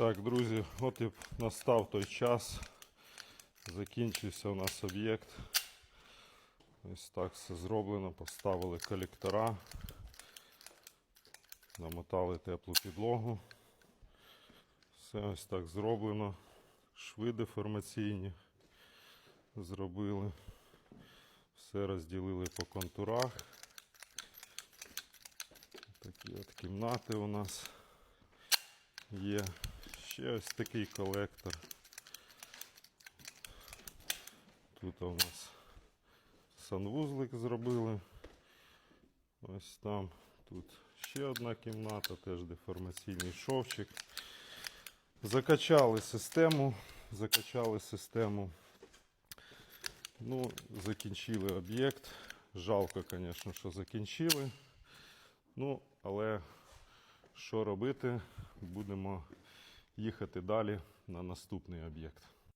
Так, друзі, от і настав той час. Закінчився у нас об'єкт. Ось так все зроблено. Поставили колектора, намотали теплу підлогу. Все ось так зроблено. Шви деформаційні зробили. Все розділили по контурах. Такі от кімнати у нас є. Ще ось такий колектор. Тут у нас санвузлик зробили. Ось там. Тут ще одна кімната, теж деформаційний шовчик. Закачали систему, закачали систему. Ну, закінчили об'єкт. Жалко, звісно, що закінчили. Ну, але що робити? Будемо їхати далі на наступний об'єкт.